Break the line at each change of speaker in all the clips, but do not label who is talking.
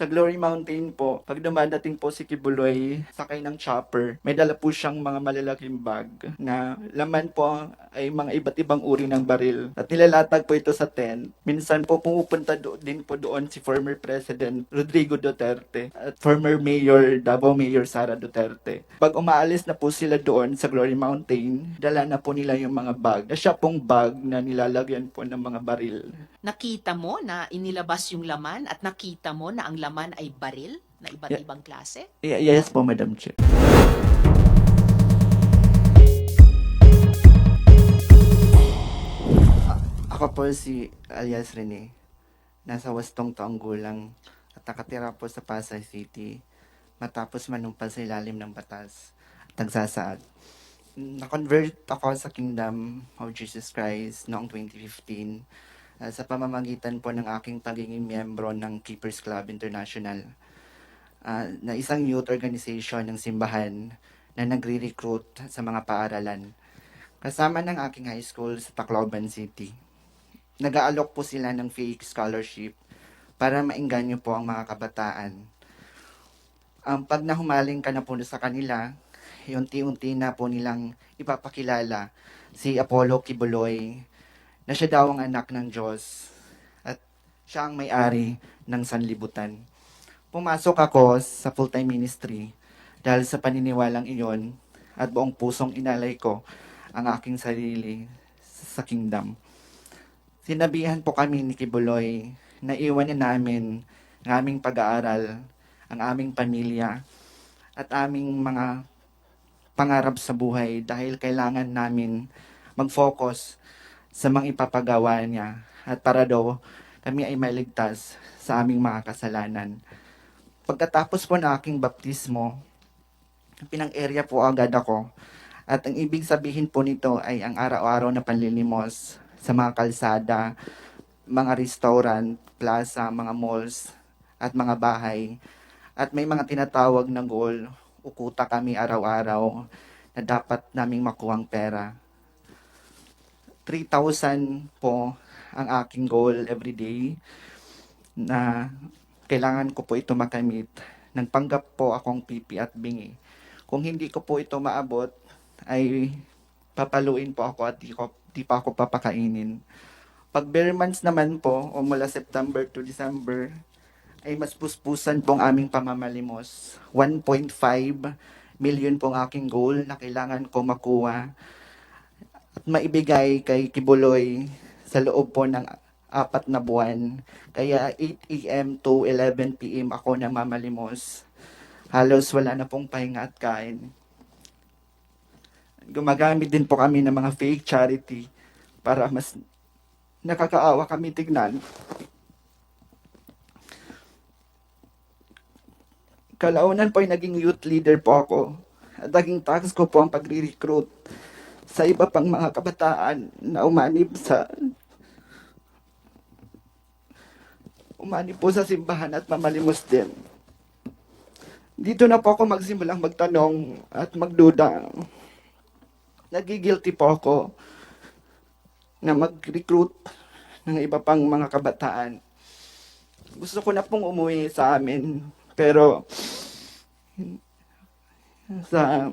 Sa Glory Mountain po, pag dumadating po si Kibuloy, sakay ng chopper, may dala po siyang mga malalaking bag na laman po ay mga iba't ibang uri ng baril. At nilalatag po ito sa tent. Minsan po pumupunta do- din po doon si former President Rodrigo Duterte at former Mayor Davao Mayor Sara Duterte. Pag umaalis na po sila doon sa Glory Mountain, dala na po nila yung mga bag. Na siya pong bag na nilalagyan po ng mga baril.
Nakita mo na inilabas yung laman at nakita mo na ang laman ay baril na iba't
Yeah.
ibang klase?
Y- yes po, Madam Chair. A- Ako po si alias Rene. Nasa wastong taong gulang at nakatira po sa Pasay City matapos manumpal sa ilalim ng batas at nagsasaad. Na-convert ako sa Kingdom of Jesus Christ noong 2015 uh, sa pamamagitan po ng aking pagiging miyembro ng Keepers Club International ah, na isang youth organization ng simbahan na nagre-recruit sa mga paaralan. Kasama ng aking high school sa Tacloban City. Nag-aalok po sila ng fake scholarship para maingganyo po ang mga kabataan. Ang pag nahumaling ka na po sa kanila, unti-unti na po nilang ipapakilala si Apollo Kibuloy na siya daw ang anak ng Diyos at siya ang may-ari ng sanlibutan pumasok ako sa full-time ministry dahil sa paniniwalang iyon at buong pusong inalay ko ang aking sarili sa kingdom. Sinabihan po kami ni Kibuloy na iwan na namin ang aming pag-aaral, ang aming pamilya, at aming mga pangarap sa buhay dahil kailangan namin mag-focus sa mga ipapagawa niya at para daw kami ay maligtas sa aming mga kasalanan. Pagkatapos po ng aking baptismo, pinang-area po agad ako. At ang ibig sabihin po nito ay ang araw-araw na panlilimos sa mga kalsada, mga restaurant, plaza, mga malls, at mga bahay. At may mga tinatawag na goal, ukuta kami araw-araw na dapat naming makuhang pera. 3,000 po ang aking goal every day na kailangan ko po ito makamit. Nagpanggap po akong pipi at bingi. Kung hindi ko po ito maabot, ay papaluin po ako at di, ko, di pa ako papakainin. Pag bare months naman po, o mula September to December, ay mas puspusan pong aming pamamalimos. 1.5 million pong aking goal na kailangan ko makuha at maibigay kay Kibuloy sa loob po ng apat na buwan. Kaya 8 a.m. to 11 p.m. ako namamalimos. Halos wala na pong pahinga at kain. Gumagamit din po kami ng mga fake charity para mas nakakaawa kami tignan. Kalaunan po ay naging youth leader po ako. At naging task ko po ang pagre-recruit sa iba pang mga kabataan na umanib sa umani po sa simbahan at mamalimos din. Dito na po ako magsimulang magtanong at magduda. Nagigilty po ako na mag-recruit ng iba pang mga kabataan. Gusto ko na pong umuwi sa amin, pero sa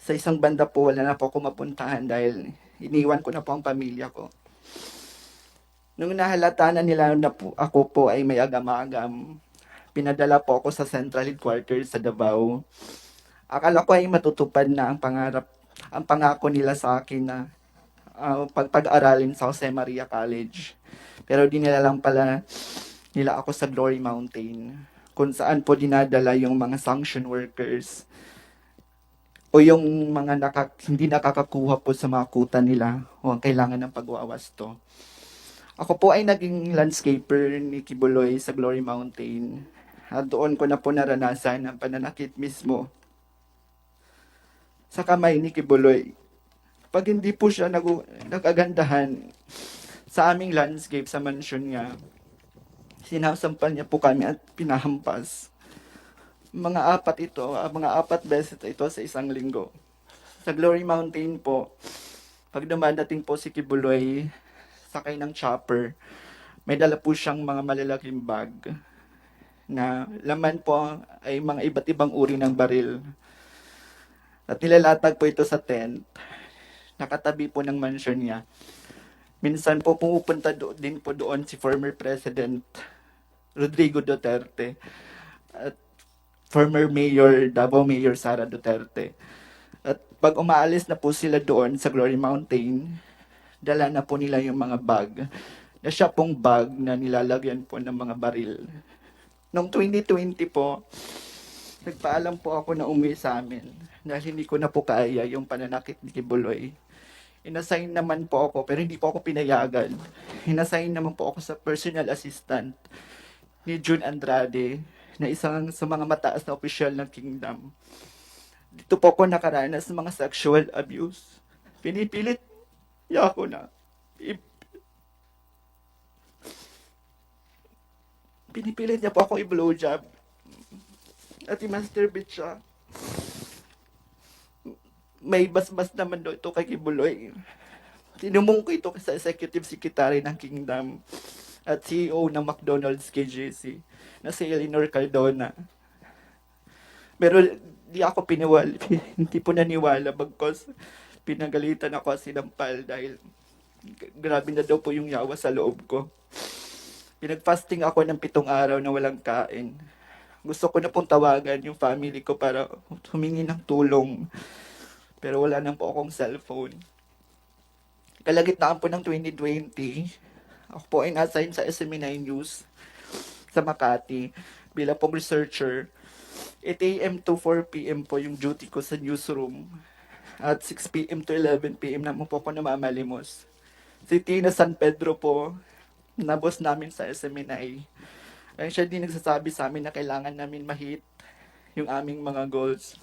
sa isang banda po wala na po ako mapuntahan dahil iniwan ko na po ang pamilya ko. Nung nahalata na nila na po, ako po ay may agam-agam, pinadala po ako sa Central Headquarters sa Davao. Akala ko ay matutupad na ang pangarap, ang pangako nila sa akin na ah, pagpag-aralin sa Jose Maria College. Pero di nila lang pala nila ako sa Glory Mountain kung saan po dinadala yung mga sanction workers o yung mga nakak hindi nakakakuha po sa mga kuta nila o ang kailangan ng pagwawasto. Ako po ay naging landscaper ni Kibuloy sa Glory Mountain. At doon ko na po naranasan ang pananakit mismo sa kamay ni Kibuloy. Pag hindi po siya nag nagagandahan sa aming landscape sa mansion niya, sinasampal niya po kami at pinahampas. Mga apat ito, ah, mga apat beses ito sa isang linggo. Sa Glory Mountain po, pag dumadating po si Kibuloy, sakay ng chopper, may dala po siyang mga malalaking bag na laman po ay mga iba't ibang uri ng baril. At nilalatag po ito sa tent. Nakatabi po ng mansion niya. Minsan po pumupunta do- din po doon si former President Rodrigo Duterte at former Mayor, Davao Mayor Sara Duterte. At pag umaalis na po sila doon sa Glory Mountain, dala na po nila yung mga bag na siya pong bag na nilalagyan po ng mga baril. Noong 2020 po, nagpaalam po ako na umuwi sa amin dahil hindi ko na po kaya yung pananakit ni Kibuloy. Inassign naman po ako pero hindi po ako pinayagan. Inassign naman po ako sa personal assistant ni June Andrade na isang sa mga mataas na opisyal ng kingdom. Dito po ako nakaranas ng mga sexual abuse. Pinipilit niya ako na pinipilit niya po ako i-blowjob at i-masturbate siya. May basbas naman daw ito kay Kibuloy. Tinumong ko ito sa executive secretary ng Kingdom at CEO ng McDonald's KJC na si Eleanor Cardona. Pero di ako piniwal, hindi po naniwala bagkos pinagalitan ako at sinampal dahil grabe na daw po yung yawa sa loob ko. Pinag-fasting ako ng pitong araw na walang kain. Gusto ko na pong tawagan yung family ko para humingi ng tulong. Pero wala nang po akong cellphone. Kalagitnaan po ng 2020, ako po ay na-assign sa SME9 News sa Makati bilang pong researcher. 8 a.m. to 4 p.m. po yung duty ko sa newsroom. At 6 p.m. to 11 p.m. naman po ako namamalimos. Si Tina San Pedro po, na boss namin sa SMNI. Ay siya din nagsasabi sa amin na kailangan namin mahit yung aming mga goals.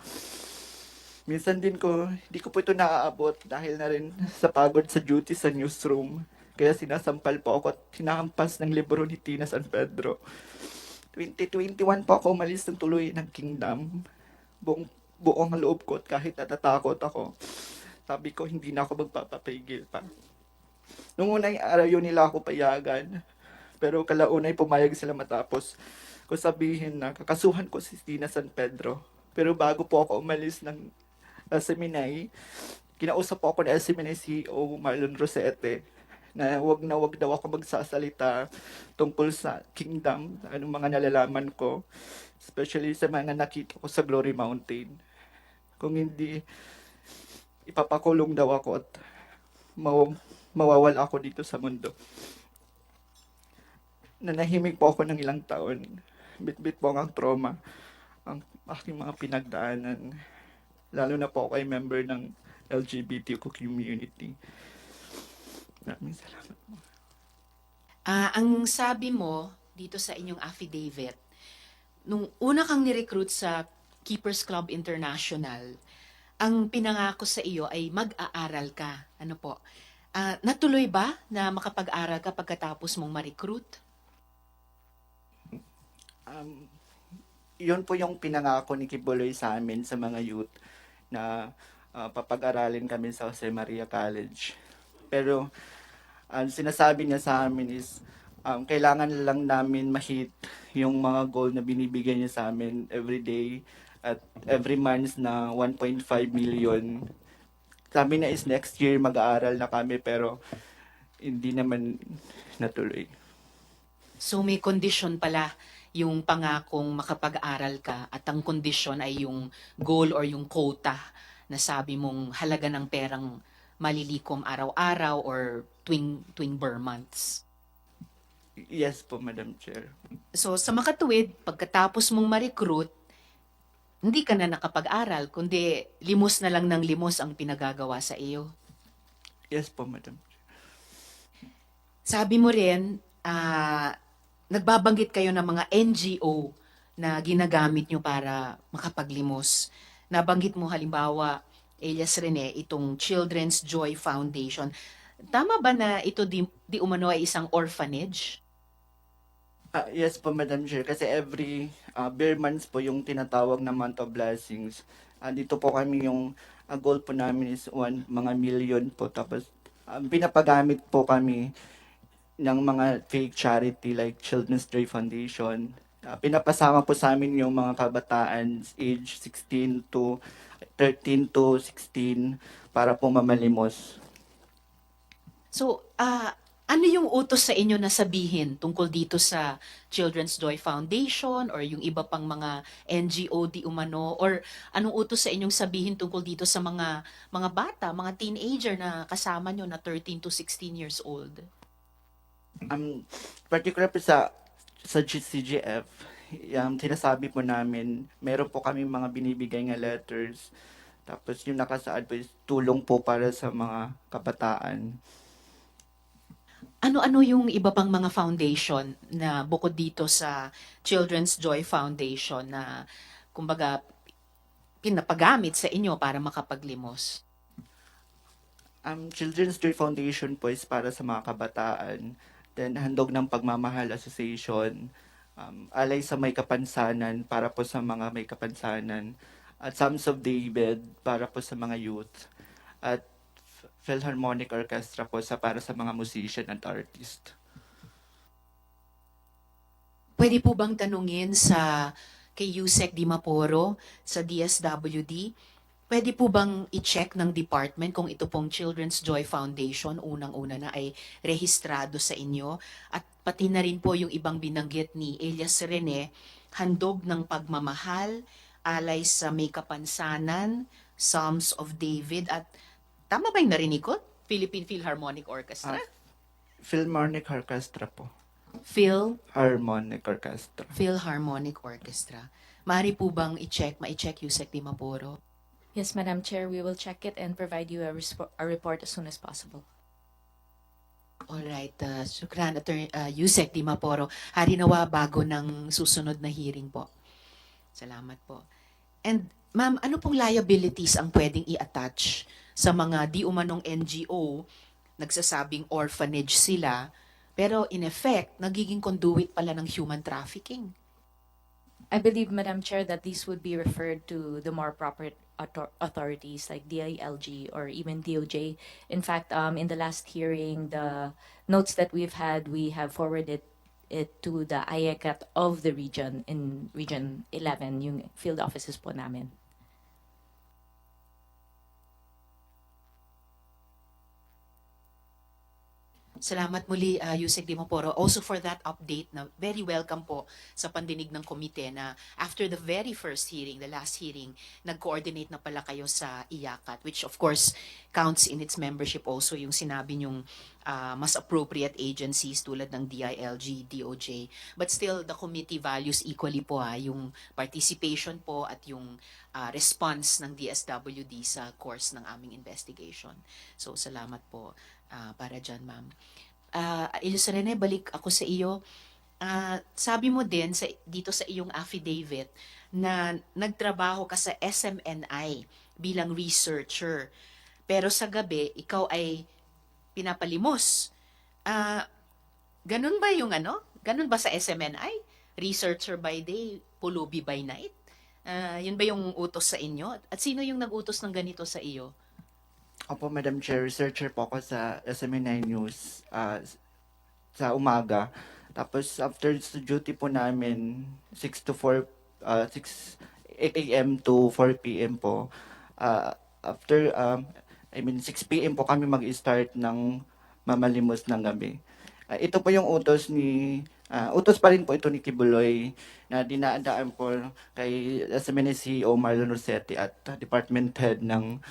Minsan din ko, hindi ko po ito naaabot dahil na rin sa pagod sa duty sa newsroom. Kaya sinasampal po ako at hinahampas ng libro ni Tina San Pedro. 2021 po ako umalis ng tuloy ng kingdom. Buong, buong loob ko at kahit natatakot ako. Sabi ko, hindi na ako magpapapigil pa. Nung unang araw yun nila ako payagan. Pero kalaunay pumayag sila matapos ko sabihin na kakasuhan ko si Tina San Pedro. Pero bago po ako umalis ng uh, seminary, kinausap po ako ng seminary CEO Marlon Rosete na wag na wag daw ako magsasalita tungkol sa kingdom, anong mga nalalaman ko, especially sa mga nakita ko sa Glory Mountain. Kung hindi, ipapakulong daw ako at maw- mawawala ako dito sa mundo. Nanahimik po ako ng ilang taon. Bit-bit po ang trauma, ang aking mga pinagdaanan. Lalo na po ako ay member ng LGBTQ community. Maraming salamat.
Ah, ang sabi mo dito sa inyong affidavit, nung una kang ni-recruit sa Keepers Club International, ang pinangako sa iyo ay mag-aaral ka. Ano po? Ah, natuloy ba na makapag-aral ka pagkatapos mong ma-recruit?
Um, yun po yung pinangako ni Kibuloy sa amin sa mga youth na ah, papag-aralin kami sa Jose Maria College. Pero ang sinasabi niya sa amin is um, kailangan lang namin mahit yung mga goal na binibigay niya sa amin every day at every month na 1.5 million. Sabi na is next year mag-aaral na kami pero hindi naman natuloy.
So may kondisyon pala yung pangakong makapag-aral ka at ang kondisyon ay yung goal or yung quota na sabi mong halaga ng perang malilikom araw-araw or tuwing, tuwing bar months.
Yes po, Madam Chair.
So sa makatuwid, pagkatapos mong ma-recruit, hindi ka na nakapag-aral, kundi limos na lang ng limos ang pinagagawa sa iyo.
Yes po, Madam
Sabi mo rin, ah, nagbabanggit kayo ng mga NGO na ginagamit nyo para makapaglimos. Nabanggit mo halimbawa, Elias Rene, itong Children's Joy Foundation. Tama ba na ito di, di umano ay isang orphanage?
Ah, yes po, Madam Chair. Kasi every uh, bare months po yung tinatawag na month of blessings. Ah, dito po kami yung ah, goal po namin is one, mga million po. Tapos ah, pinapagamit po kami ng mga fake charity like Children's Joy Foundation, Ah, pinapasama po sa amin yung mga kabataan age 16 to 13 to 16 para po mamalimos.
So, ah, ano yung utos sa inyo na sabihin tungkol dito sa Children's Joy Foundation or yung iba pang mga NGO di umano or anong utos sa inyong sabihin tungkol dito sa mga mga bata, mga teenager na kasama nyo na 13 to 16 years old?
Um, particular sa sa CGF, um, sinasabi po namin, meron po kami mga binibigay nga letters. Tapos yung nakasaad po is tulong po para sa mga kabataan.
Ano-ano yung iba pang mga foundation na bukod dito sa Children's Joy Foundation na kumbaga pinapagamit sa inyo para makapaglimos?
Um, Children's Joy Foundation po is para sa mga kabataan. Then, Handog ng Pagmamahal Association. Um, Alay sa May Kapansanan para po sa mga may kapansanan. At Psalms of David para po sa mga youth. At Philharmonic Orchestra po sa para sa mga musician at artist.
Pwede po bang tanungin sa kay Yusek Dimaporo sa DSWD, pwede po bang i-check ng department kung ito pong Children's Joy Foundation unang-una na ay rehistrado sa inyo at pati na rin po yung ibang binanggit ni Elias Rene, handog ng pagmamahal, alay sa may kapansanan, Psalms of David at tama ba yung narinig ko? Philippine Philharmonic Orchestra?
Ah. Philharmonic Orchestra po.
Phil
Harmonic Orchestra.
Philharmonic Orchestra. Mari po bang i-check, ma-check Yusek Dimaporo?
Yes, Madam Chair, we will check it and provide you a, a report as soon as possible.
Alright, uh, Sukran, Attorney, uh, Yusek Dimaporo. Hari nawa bago ng susunod na hearing po. Salamat po. And ma'am, ano pong liabilities ang pwedeng i-attach sa mga di umanong NGO nagsasabing orphanage sila, pero in effect, nagiging conduit pala ng human trafficking?
I believe, Madam Chair, that these would be referred to the more proper author- authorities like DILG or even DOJ. In fact, um, in the last hearing, the notes that we've had, we have forwarded it to the IECAT of the region in Region 11, yung field offices po namin.
Salamat muli, uh, Yusek Dimoporo, also for that update na very welcome po sa pandinig ng komite na after the very first hearing, the last hearing, nag-coordinate na pala kayo sa IACAT, which of course counts in its membership also yung sinabi nyong uh, mas appropriate agencies tulad ng DILG, DOJ. But still, the committee values equally po ha, yung participation po at yung uh, response ng DSWD sa course ng aming investigation. So, salamat po ah, para dyan, ma'am. Uh, Rene, balik ako sa iyo. Ah, sabi mo din sa, dito sa iyong affidavit na nagtrabaho ka sa SMNI bilang researcher. Pero sa gabi, ikaw ay pinapalimos. Ah, ganun ba yung ano? Ganun ba sa SMNI? Researcher by day, pulubi by night? Ah, yun ba yung utos sa inyo? At sino yung nag-utos ng ganito sa iyo?
Opo, Madam Chair, researcher po ako sa SMNI News ah, sa umaga. Tapos after sa duty po namin, 6 to 4, ah, 6, 8 a.m. to 4 p.m. po. Ah, after, um, I mean, 6 p.m. po kami mag-start ng mamalimos ng gabi. Ah, ito po yung utos ni, ah, utos pa rin po ito ni Kibuloy na dinaadaan po kay SMNI CEO Marlon Rossetti at Department Head ng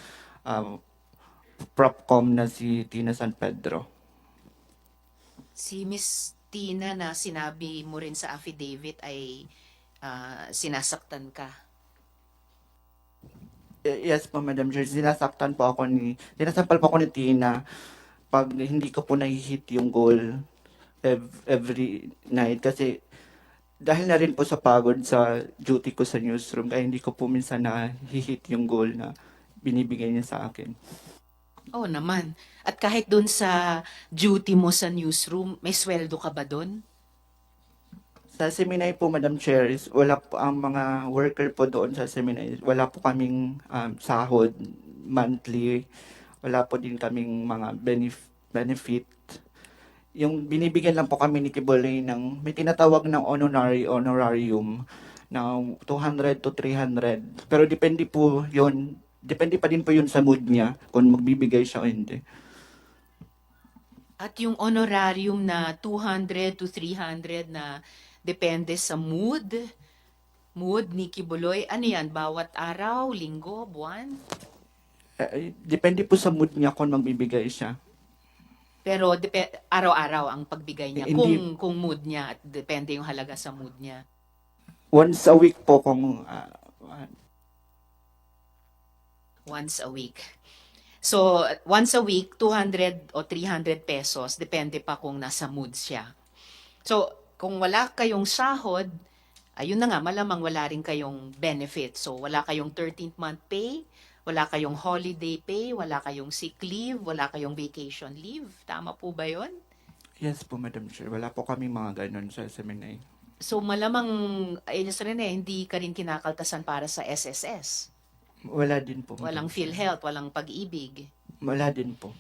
um, Propcom na si Tina San Pedro.
Si Miss Tina na sinabi mo rin sa affidavit ay ah, sinasaktan ka.
Yes po, Madam Chair. Sinasaktan po ako ni, sinasampal po ako ni Tina pag hindi ko po nahihit yung goal ev- every night. Kasi dahil na rin po sa pagod sa duty ko sa newsroom, kaya hindi ko po minsan nahihit yung goal na binibigay niya sa akin.
Oo naman. At kahit doon sa duty mo sa newsroom, may sweldo ka ba doon?
Sa Seminay po, Madam Chair, wala po ang mga worker po doon sa Seminay. Wala po kaming um, sahod monthly. Wala po din kaming mga benef- benefit. yung binibigyan lang po kami ni Kibuloy ng may tinatawag ng honorary honorarium na 200 to 300. Pero depende po yun, depende pa din po yun sa mood niya kung magbibigay siya o hindi.
At yung honorarium na 200 to 300 na depende sa mood, mood ni Kibuloy, ano yan? Bawat araw, linggo, buwan?
Eh, depende po sa mood niya kung magbibigay siya.
Pero depe- araw-araw ang pagbigay niya
Eh, hindi-
kung kung mood niya at depende yung halaga sa mood niya.
Once a week po kung ah,
once a week. So, once a week, 200 o 300 pesos, depende pa kung nasa mood siya. So, kung wala kayong sahod, ayun na nga, malamang wala rin kayong benefit. So, wala kayong 13th month pay, wala kayong holiday pay, wala kayong sick leave, wala kayong vacation leave. Tama po ba yon?
yes po Madam Chair, wala po kami mga ganun sa SMNA.
So, malamang, ayun rin eh, hindi ka rin kinakaltasan para sa SSS.
Wala din po. Madam
Walang
Chair.
PhilHealth, walang pag-ibig.
Wala din po.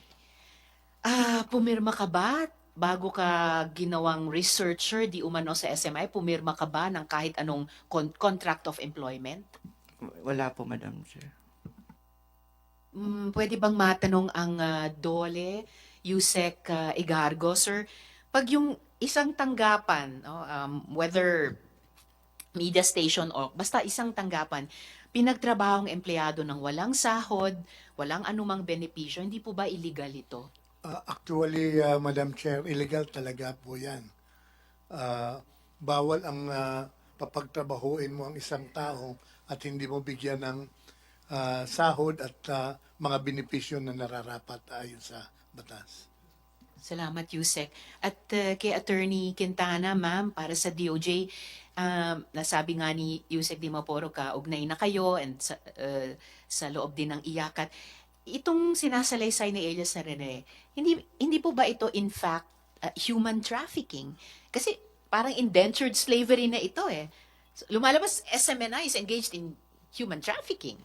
Ah, pumirma ka ba? Bago ka ginawang researcher, di umano sa SMI, pumirma ka ba ng kahit anong con- contract of employment?
Wala po Madam Chair.
Mm, pwede bang matanong ang ah, Dole, Yusek ah, Igargo, sir? Pag yung isang tanggapan, no, um, whether media station o basta isang tanggapan, pinagtrabahong empleyado ng walang sahod, walang anumang benepisyo, hindi po ba illegal ito?
Uh, actually, uh, Madam Chair, illegal talaga po yan. Uh, bawal ang uh, papagtrabahuin mo ang isang tao at hindi mo bigyan ng uh, sahod at uh, mga benepisyo na nararapat ayon sa batas.
Salamat, Yusek. At uh, kay Attorney Quintana, ma'am, para sa DOJ, um, nasabi nga ni Yusek Di Maporo ka, ugnay na kayo and sa, uh, sa loob din ng iyakat. Itong sinasalaysay ni Elias na hindi, hindi po ba ito in fact uh, human trafficking? Kasi parang indentured slavery na ito eh. Lumalabas, SMNI is engaged in human trafficking.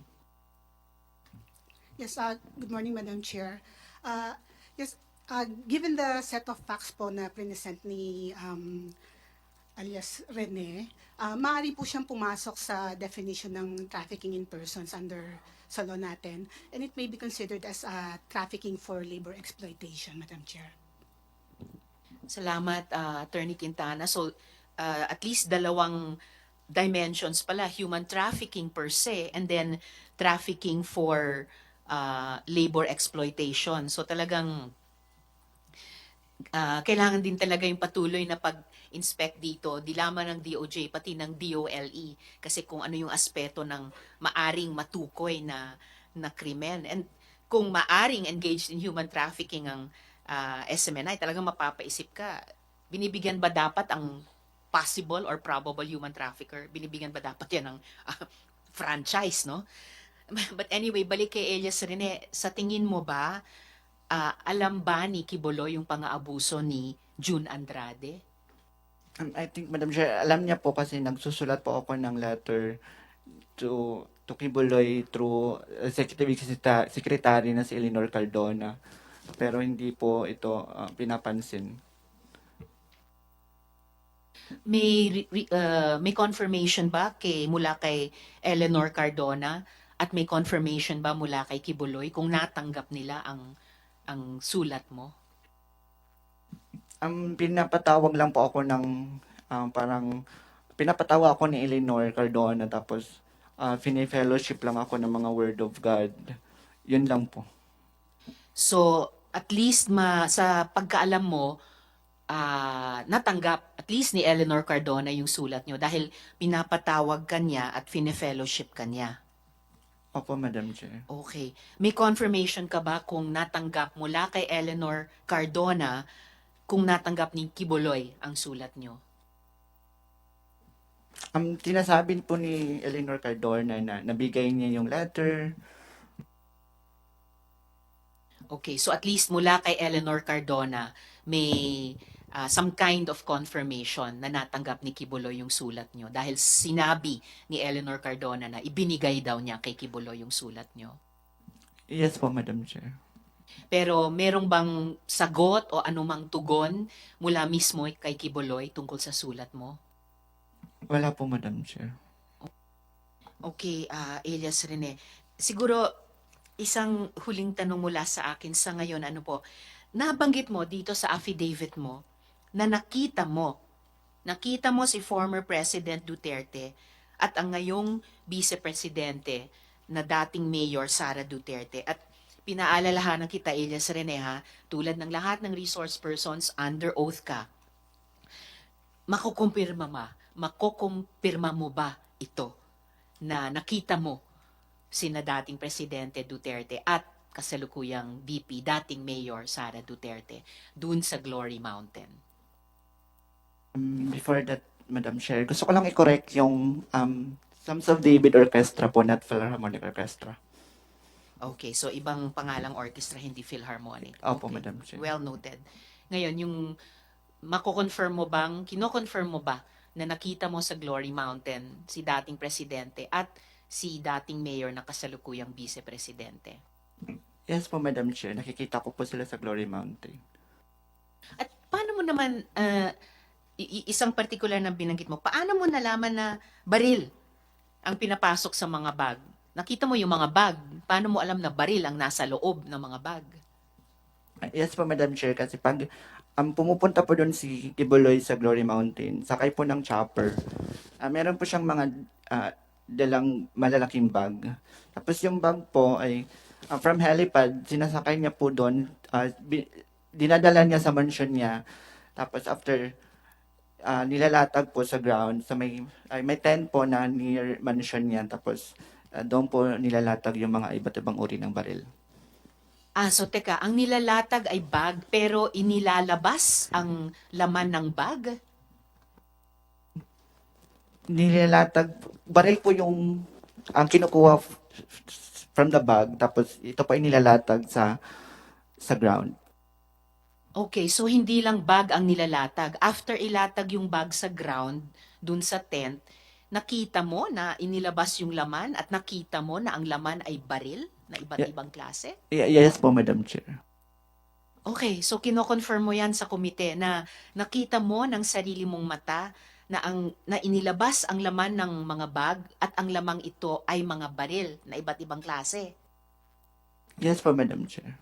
Yes, uh, good morning, Madam Chair. Uh, yes, uh, given the set of facts po na present ni um, alias Rene, uh, maaari po siyang pumasok sa definition ng trafficking in persons under sa law natin, and it may be considered as uh, trafficking for labor exploitation, Madam Chair.
Salamat, uh, Attorney Quintana. So, uh, at least dalawang dimensions pala, human trafficking per se, and then trafficking for uh, labor exploitation. So, talagang uh, kailangan din talaga yung patuloy na pag-inspect dito, di lamang ng DOJ, pati ng DOLE, kasi kung ano yung aspeto ng maaring matukoy na, na krimen. And kung maaring engaged in human trafficking ang ah, SMNI, talagang mapapaisip ka, binibigyan ba dapat ang possible or probable human trafficker? Binibigyan ba dapat yan ng ah, franchise, no? But anyway, balik kay Elias Rene, sa tingin mo ba, ah, alam ba ni Kibolo yung pang-aabuso ni June Andrade?
Um, I think, Madam Chair, alam niya po kasi nagsusulat po ako ng letter to to Kibuloy through Executive Secreta- Secretary na si Eleanor Cardona. Pero hindi po ito ah, pinapansin.
May ah, may confirmation ba kay mula kay Eleanor Cardona at may confirmation ba mula kay Kibuloy kung natanggap nila ang ang sulat mo?
Ang pinapatawag lang po ako ng ah, parang pinapatawa ako ni Eleanor Cardona tapos uh, fellowship lang ako ng mga Word of God. Yun lang po.
So, at least ma, sa pagkaalam mo, ah, natanggap at least ni Eleanor Cardona yung sulat nyo dahil pinapatawag ka niya at fine-fellowship ka niya.
Opo, Madam Chair.
Okay. May confirmation ka ba kung natanggap mula kay Eleanor Cardona kung natanggap ni Kibuloy ang sulat nyo?
Ang tinasabi po ni Eleanor Cardona na nabigay niya yung letter.
Okay, so at least mula kay Eleanor Cardona, may ah, some kind of confirmation na natanggap ni Kibuloy yung sulat nyo dahil sinabi ni Eleanor Cardona na ibinigay daw niya kay Kibuloy yung sulat nyo.
Yes po, Madam Chair.
Pero merong bang sagot o anumang tugon mula mismo kay Kiboloy tungkol sa sulat mo?
Wala po, Madam Chair.
Okay, ah Elias Rene. Siguro isang huling tanong mula sa akin sa ngayon, ano po, nabanggit mo dito sa affidavit mo na nakita mo, nakita mo si former President Duterte at ang ngayong Vice Presidente na dating Mayor Sara Duterte. At pinaalalahanan kita, Elias Rene, ha, tulad ng lahat ng resource persons, under oath ka. Makukumpirma ma, makukumpirma mo ba ito? na nakita mo sina dating Presidente Duterte at kasalukuyang VP, dating Mayor Sara Duterte, dun sa Glory Mountain.
Um, before that, Madam Chair, gusto ko lang i-correct yung um, Sons of David Orchestra po, not Philharmonic Orchestra.
Okay, so ibang pangalang orchestra, hindi Philharmonic.
Opo,
Okay.
Madam Chair.
Well noted. Ngayon, yung mako-confirm mo bang, kino-confirm mo ba na nakita mo sa Glory Mountain si dating Presidente at si dating Mayor na kasalukuyang Vice Presidente?
Yes po, Madam Chair. Nakikita ko po sila sa Glory Mountain.
At paano mo naman, i- isang particular na binanggit mo, paano mo nalaman na baril ang pinapasok sa mga bag? Nakita mo yung mga bag. Paano mo alam na baril ang nasa loob ng mga bag?
Yes po, Madam Chair, kasi pag um, pumupunta po doon si Kibuloy sa Glory Mountain, sakay po ng chopper. Ah, meron po siyang mga ah, dalang malalaking bag. Tapos yung bag po ay ah, from helipad, sinasakay niya po doon, ah, bi- dinadala niya sa mansion niya. Tapos after ah, nilalatag po sa ground, sa may, ay, may tent po na near mansion niya. Tapos ah, doon po nilalatag yung mga iba't ibang uri ng baril.
Ah, so teka, ang nilalatag ay bag pero inilalabas ang laman ng bag?
nilalatag, baril po yung ang kinukuha from the bag, tapos ito pa inilalatag sa sa ground.
Okay, so hindi lang bag ang nilalatag. After ilatag yung bag sa ground, dun sa tent, nakita mo na inilabas yung laman at nakita mo na ang laman ay baril na iba't
Yeah.
ibang klase?
Y- yes po, Madam Chair.
Okay, so kino-confirm mo yan sa komite na nakita mo ng sarili mong mata na ang na inilabas ang laman ng mga bag at ang lamang ito ay mga baril na iba't ibang klase.
Yes po, Madam Chair.